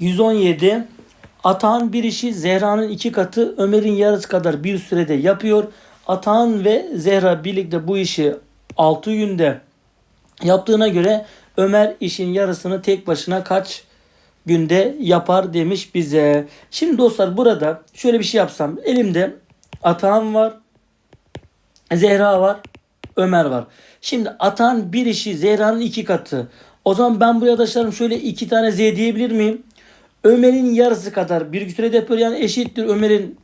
117. Atahan bir işi Zehra'nın iki katı Ömer'in yarısı kadar bir sürede yapıyor. Atahan ve Zehra birlikte bu işi 6 günde yaptığına göre Ömer işin yarısını tek başına kaç günde yapar demiş bize. Şimdi dostlar burada şöyle bir şey yapsam. Elimde Atahan var. Zehra var. Ömer var. Şimdi Atahan bir işi Zehra'nın iki katı. O zaman ben buraya arkadaşlarım şöyle iki tane Z diyebilir miyim? Ömer'in yarısı kadar bir sürede yapıyor. Yani eşittir Ömer'in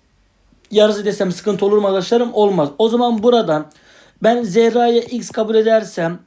yarısı desem sıkıntı olur mu arkadaşlarım? Olmaz. O zaman buradan ben Zehra'ya x kabul edersem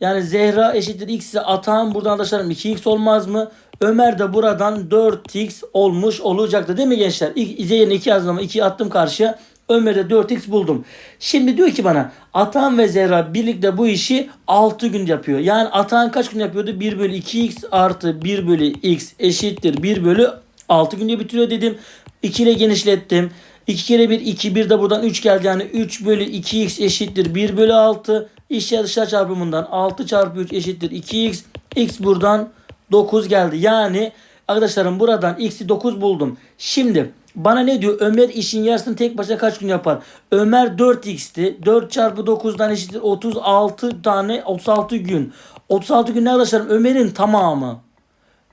yani Zehra eşittir x ise Atahan buradan arkadaşlarım 2x olmaz mı? Ömer de buradan 4x olmuş olacaktı değil mi gençler? İlk yerine 2 yazdım ama 2 attım karşıya. Ömer'de 4x buldum. Şimdi diyor ki bana Atahan ve Zehra birlikte bu işi 6 gün yapıyor. Yani Atahan kaç gün yapıyordu? 1 bölü 2x artı 1 bölü x eşittir 1 bölü 6 günde bitiriyor dedim. 2 ile genişlettim. 2 kere 1 2 1 de buradan 3 geldi. Yani 3 bölü 2x eşittir 1 bölü 6. İçler dışlar çarpımından 6 çarpı 3 eşittir 2x. x buradan 9 geldi. Yani arkadaşlarım buradan x'i 9 buldum. Şimdi bana ne diyor? Ömer işin yarısını tek başına kaç gün yapar? Ömer 4x'ti. 4 çarpı 9'dan eşittir 36 tane 36 gün. 36 gün ne arkadaşlarım? Ömer'in tamamı.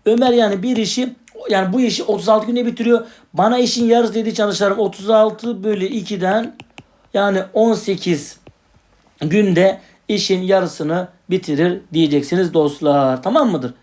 Ömer yani bir işi yani bu işi 36 günde bitiriyor. Bana işin yarısı dediği çalışlarım 36 bölü 2'den yani 18 günde işin yarısını bitirir diyeceksiniz dostlar. Tamam mıdır?